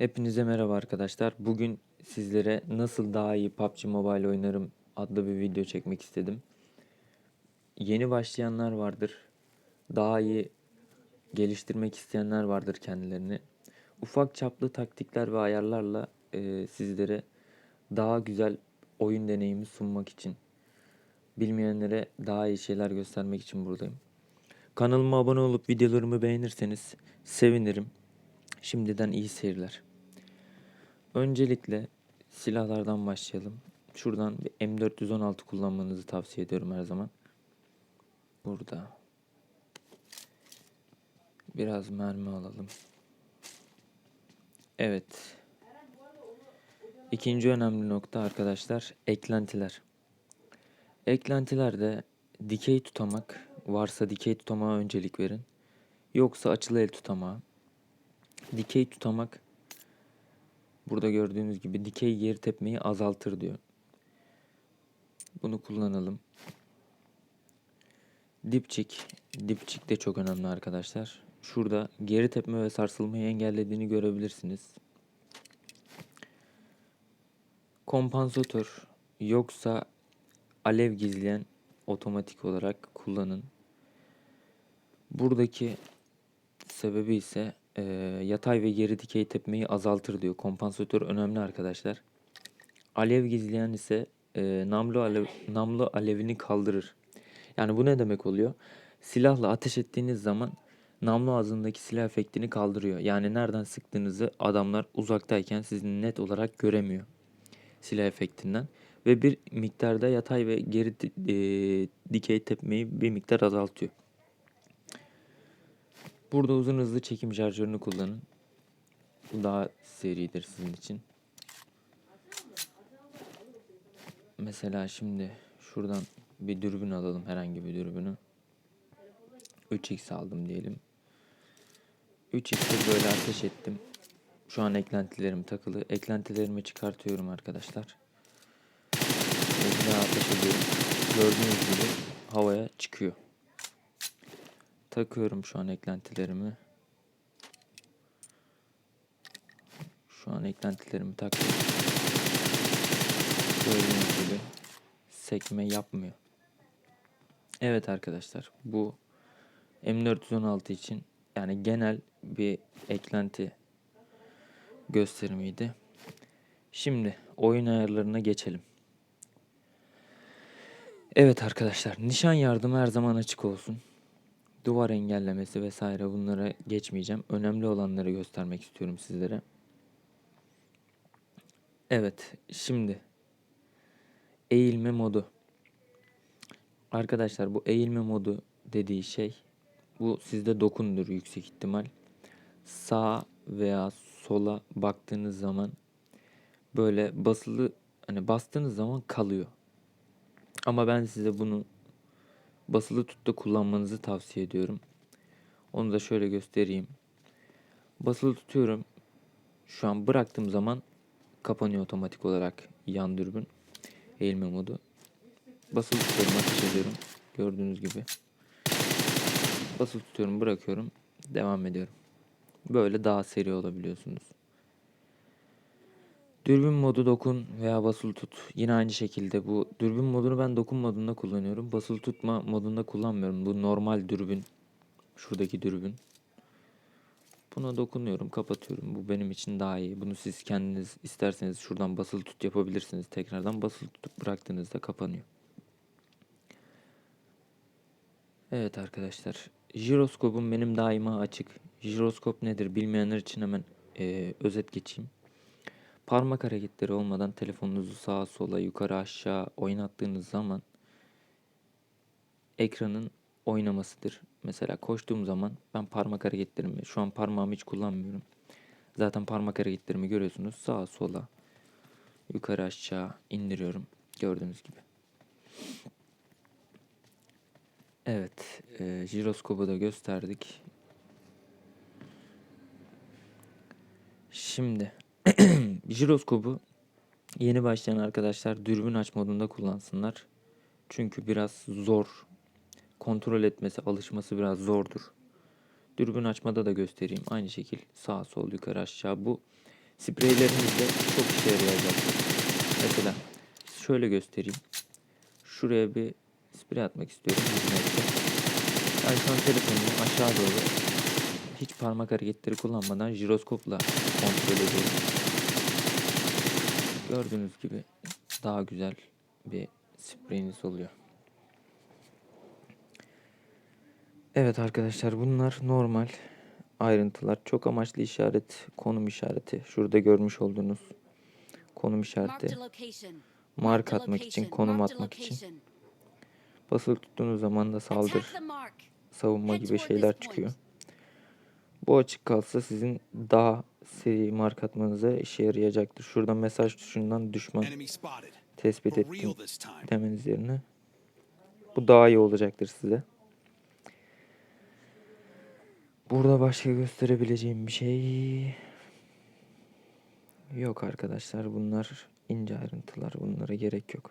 Hepinize merhaba arkadaşlar. Bugün sizlere nasıl daha iyi PUBG Mobile oynarım adlı bir video çekmek istedim. Yeni başlayanlar vardır. Daha iyi geliştirmek isteyenler vardır kendilerini. Ufak çaplı taktikler ve ayarlarla e, sizlere daha güzel oyun deneyimi sunmak için, bilmeyenlere daha iyi şeyler göstermek için buradayım. Kanalıma abone olup videolarımı beğenirseniz sevinirim. Şimdiden iyi seyirler. Öncelikle silahlardan başlayalım. Şuradan bir M416 kullanmanızı tavsiye ediyorum her zaman. Burada. Biraz mermi alalım. Evet. İkinci önemli nokta arkadaşlar eklentiler. Eklentilerde dikey tutamak varsa dikey tutamağa öncelik verin. Yoksa açılı el tutamağı. Dikey tutamak burada gördüğünüz gibi dikey geri tepmeyi azaltır diyor. Bunu kullanalım. Dipçik. Dipçik de çok önemli arkadaşlar. Şurada geri tepme ve sarsılmayı engellediğini görebilirsiniz. Kompansatör yoksa alev gizleyen otomatik olarak kullanın. Buradaki sebebi ise e, yatay ve geri dikey tepmeyi azaltır diyor. Kompansatör önemli arkadaşlar. Alev gizleyen ise e, namlu alev, namlu alevini kaldırır. Yani bu ne demek oluyor? Silahla ateş ettiğiniz zaman namlu ağzındaki silah efektini kaldırıyor. Yani nereden sıktığınızı adamlar uzaktayken sizin net olarak göremiyor silah efektinden ve bir miktarda yatay ve geri e, dikey tepmeyi bir miktar azaltıyor. Burada uzun hızlı çekim şarjörünü kullanın. Bu daha seridir sizin için. Mesela şimdi şuradan bir dürbün alalım herhangi bir dürbünü. 3x aldım diyelim. 3x'te böyle ateş ettim. Şu an eklentilerim takılı. Eklentilerimi çıkartıyorum arkadaşlar. Ve ateş ediyorum. Gördüğünüz gibi havaya çıkıyor. Takıyorum şu an eklentilerimi. Şu an eklentilerimi taktım. Gördüğünüz gibi sekme yapmıyor. Evet arkadaşlar bu M416 için yani genel bir eklenti gösterimiydi. Şimdi oyun ayarlarına geçelim. Evet arkadaşlar nişan yardımı her zaman açık olsun. Duvar engellemesi vesaire bunlara geçmeyeceğim. Önemli olanları göstermek istiyorum sizlere. Evet şimdi eğilme modu. Arkadaşlar bu eğilme modu dediği şey bu sizde dokundur yüksek ihtimal. Sağ veya sola baktığınız zaman böyle basılı hani bastığınız zaman kalıyor. Ama ben size bunu basılı tutta kullanmanızı tavsiye ediyorum. Onu da şöyle göstereyim. Basılı tutuyorum. Şu an bıraktığım zaman kapanıyor otomatik olarak yan dürbün eğilme modu. Basılı tutuyorum ateş ediyorum. Gördüğünüz gibi. Basılı tutuyorum bırakıyorum. Devam ediyorum. Böyle daha seri olabiliyorsunuz. Dürbün modu dokun veya basılı tut. Yine aynı şekilde bu dürbün modunu ben dokun modunda kullanıyorum. Basılı tutma modunda kullanmıyorum. Bu normal dürbün. Şuradaki dürbün. Buna dokunuyorum, kapatıyorum. Bu benim için daha iyi. Bunu siz kendiniz isterseniz şuradan basılı tut yapabilirsiniz. Tekrardan basılı tutup bıraktığınızda kapanıyor. Evet arkadaşlar. Jiroskopum benim daima açık. Jiroskop nedir bilmeyenler için hemen e, özet geçeyim. Parmak hareketleri olmadan telefonunuzu sağa sola yukarı aşağı oynattığınız zaman ekranın oynamasıdır. Mesela koştuğum zaman ben parmak hareketlerimi şu an parmağımı hiç kullanmıyorum. Zaten parmak hareketlerimi görüyorsunuz. Sağa sola yukarı aşağı indiriyorum. Gördüğünüz gibi. Evet, e, jiroskopu da gösterdik. Şimdi jiroskopu yeni başlayan arkadaşlar dürbün aç modunda kullansınlar. Çünkü biraz zor. Kontrol etmesi, alışması biraz zordur. Dürbün açmada da göstereyim. Aynı şekil sağ sol yukarı aşağı bu Spreyleriniz de çok işe yarayacaktır. Mesela şöyle göstereyim. Şuraya bir sprey atmak istiyorum. 100 metre. Ben şu an telefonumu aşağı doğru hiç parmak hareketleri kullanmadan jiroskopla kontrol ediyorum. Gördüğünüz gibi daha güzel bir spreyiniz oluyor. Evet arkadaşlar bunlar normal ayrıntılar. Çok amaçlı işaret, konum işareti. Şurada görmüş olduğunuz konum işareti. Mark atmak için, konum atmak için. Basılı tuttuğunuz zaman da saldır, savunma gibi şeyler çıkıyor. Bu açık kalsa sizin daha seri mark atmanıza işe yarayacaktır. Şurada mesaj tuşundan düşman tespit ettim demeniz yerine bu daha iyi olacaktır size. Burada başka gösterebileceğim bir şey yok arkadaşlar. Bunlar ince ayrıntılar. Bunlara gerek yok.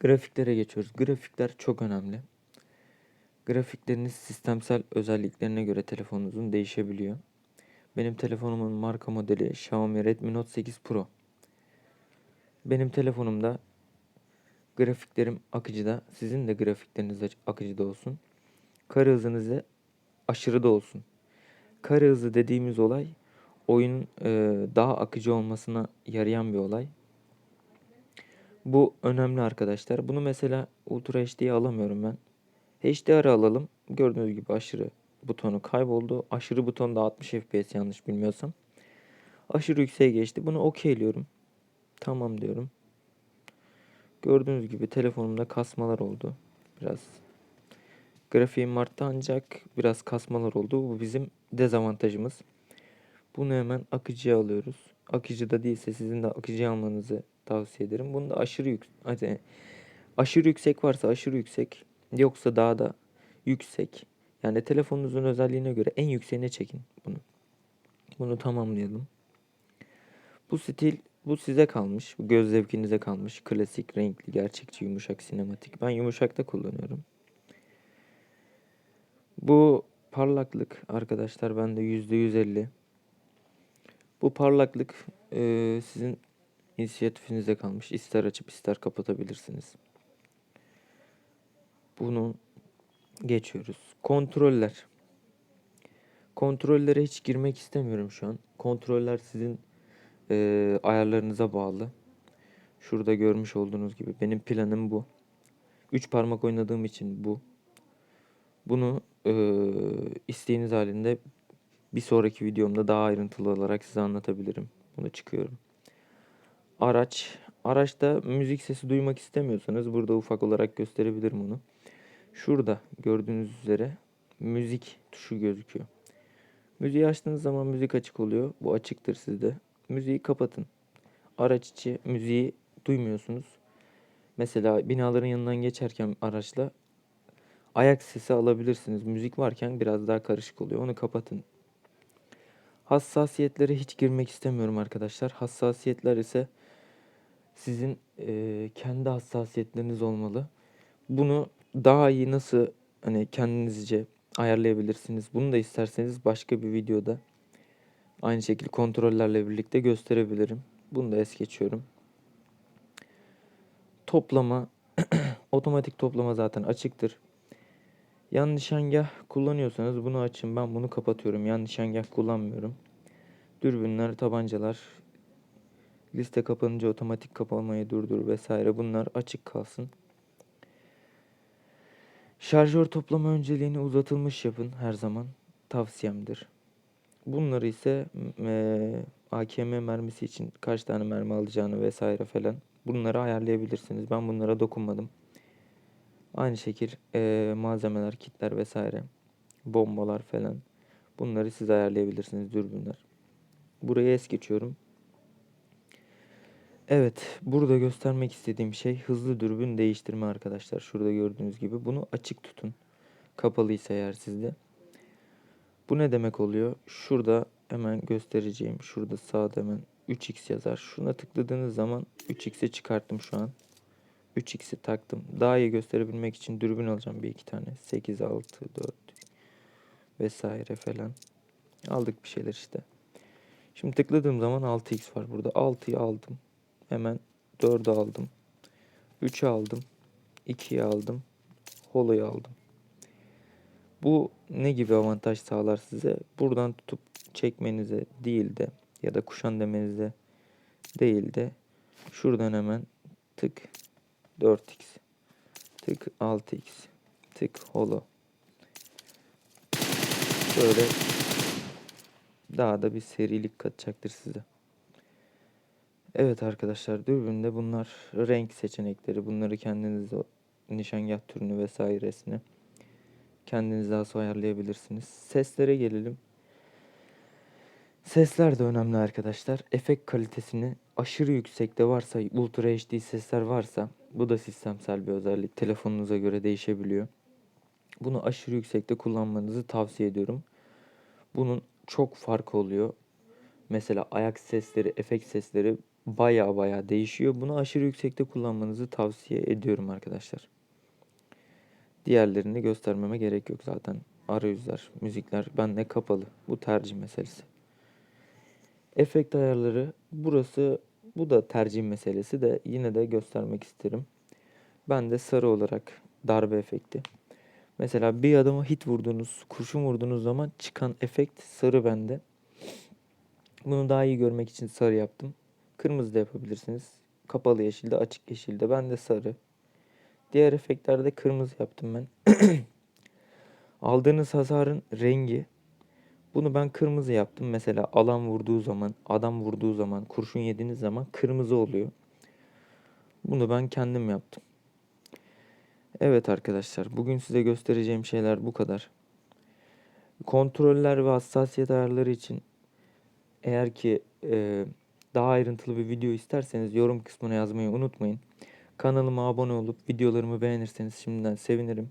Grafiklere geçiyoruz. Grafikler çok önemli. Grafikleriniz sistemsel özelliklerine göre telefonunuzun değişebiliyor. Benim telefonumun marka modeli Xiaomi Redmi Note 8 Pro. Benim telefonumda grafiklerim akıcıda. Sizin de grafikleriniz de akıcıda olsun. Kare hızınız da aşırı da olsun. Kare hızı dediğimiz olay oyunun e, daha akıcı olmasına yarayan bir olay. Bu önemli arkadaşlar. Bunu mesela Ultra HD'ye alamıyorum ben. HDR alalım. Gördüğünüz gibi aşırı butonu kayboldu. Aşırı buton da 60 FPS yanlış bilmiyorsam. Aşırı yükseğe geçti. Bunu okeyliyorum. Tamam diyorum. Gördüğünüz gibi telefonumda kasmalar oldu. Biraz grafiğim arttı ancak biraz kasmalar oldu. Bu bizim dezavantajımız. Bunu hemen akıcıya alıyoruz. Akıcıda değilse sizin de akıcıya almanızı tavsiye ederim. Bunda aşırı yük hadi aşırı yüksek varsa aşırı yüksek yoksa daha da yüksek. Yani telefonunuzun özelliğine göre en yükseğine çekin bunu. Bunu tamamlayalım. Bu stil bu size kalmış. Bu göz zevkinize kalmış. Klasik, renkli, gerçekçi, yumuşak, sinematik. Ben yumuşakta kullanıyorum. Bu parlaklık arkadaşlar bende %150. Bu parlaklık e, sizin inisiyatifinize kalmış. İster açıp ister kapatabilirsiniz. Bunu geçiyoruz. Kontroller. Kontrollere hiç girmek istemiyorum şu an. Kontroller sizin e, ayarlarınıza bağlı. Şurada görmüş olduğunuz gibi benim planım bu. 3 parmak oynadığım için bu. Bunu e, isteğiniz halinde bir sonraki videomda daha ayrıntılı olarak size anlatabilirim. Bunu çıkıyorum. Araç. Araçta müzik sesi duymak istemiyorsanız burada ufak olarak gösterebilirim onu. Şurada gördüğünüz üzere müzik tuşu gözüküyor. Müziği açtığınız zaman müzik açık oluyor. Bu açıktır sizde. Müziği kapatın. Araç içi müziği duymuyorsunuz. Mesela binaların yanından geçerken araçla ayak sesi alabilirsiniz. Müzik varken biraz daha karışık oluyor. Onu kapatın. Hassasiyetlere hiç girmek istemiyorum arkadaşlar. Hassasiyetler ise sizin eee, kendi hassasiyetleriniz olmalı. Bunu daha iyi nasıl hani kendinizce ayarlayabilirsiniz. Bunu da isterseniz başka bir videoda aynı şekilde kontrollerle birlikte gösterebilirim. Bunu da es geçiyorum. Toplama otomatik toplama zaten açıktır. Yan nişangah kullanıyorsanız bunu açın. Ben bunu kapatıyorum. Yan nişangah kullanmıyorum. Dürbünler, tabancalar, liste kapanınca otomatik kapamayı durdur vesaire bunlar açık kalsın. Şarjör toplama önceliğini uzatılmış yapın her zaman tavsiyemdir. Bunları ise eee, AKM mermisi için kaç tane mermi alacağını vesaire falan bunları ayarlayabilirsiniz. Ben bunlara dokunmadım. Aynı şekil eee, malzemeler, kitler vesaire, bombalar falan bunları siz ayarlayabilirsiniz dürbünler. Buraya es geçiyorum. Evet, burada göstermek istediğim şey hızlı dürbün değiştirme arkadaşlar. Şurada gördüğünüz gibi bunu açık tutun. Kapalıysa eğer sizde. Bu ne demek oluyor? Şurada hemen göstereceğim. Şurada sağda hemen 3x yazar. Şuna tıkladığınız zaman 3x'e çıkarttım şu an. 3x'i taktım. Daha iyi gösterebilmek için dürbün alacağım bir iki tane. 8, 6, 4 vesaire falan. Aldık bir şeyler işte. Şimdi tıkladığım zaman 6x var burada. 6'yı aldım. Hemen 4'ü aldım. 3'ü aldım. 2'yi aldım. Holo'yu aldım. Bu ne gibi avantaj sağlar size? Buradan tutup çekmenize değil de ya da kuşan demenize değil de şuradan hemen tık 4x tık 6x tık holo böyle daha da bir serilik katacaktır size. Evet arkadaşlar dürbünde bunlar renk seçenekleri. Bunları kendiniz nişangah türünü vesairesini kendiniz daha ayarlayabilirsiniz. Seslere gelelim. Sesler de önemli arkadaşlar. Efekt kalitesini aşırı yüksekte varsa, Ultra HD sesler varsa bu da sistemsel bir özellik. Telefonunuza göre değişebiliyor. Bunu aşırı yüksekte kullanmanızı tavsiye ediyorum. Bunun çok farkı oluyor. Mesela ayak sesleri, efekt sesleri baya baya değişiyor. Bunu aşırı yüksekte kullanmanızı tavsiye ediyorum arkadaşlar. Diğerlerini göstermeme gerek yok zaten. Arayüzler, müzikler bende kapalı. Bu tercih meselesi. Efekt ayarları burası bu da tercih meselesi de yine de göstermek isterim. Ben de sarı olarak darbe efekti. Mesela bir adama hit vurduğunuz, kurşun vurduğunuz zaman çıkan efekt sarı bende. Bunu daha iyi görmek için sarı yaptım. Kırmızı da yapabilirsiniz. Kapalı yeşilde, açık yeşilde. Ben de sarı. Diğer efektlerde kırmızı yaptım ben. Aldığınız hasarın rengi. Bunu ben kırmızı yaptım. Mesela alan vurduğu zaman, adam vurduğu zaman, kurşun yediğiniz zaman kırmızı oluyor. Bunu ben kendim yaptım. Evet arkadaşlar, bugün size göstereceğim şeyler bu kadar. Kontroller ve hassasiyet ayarları için eğer ki e, daha ayrıntılı bir video isterseniz yorum kısmına yazmayı unutmayın. Kanalıma abone olup videolarımı beğenirseniz şimdiden sevinirim.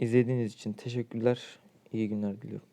İzlediğiniz için teşekkürler. İyi günler diliyorum.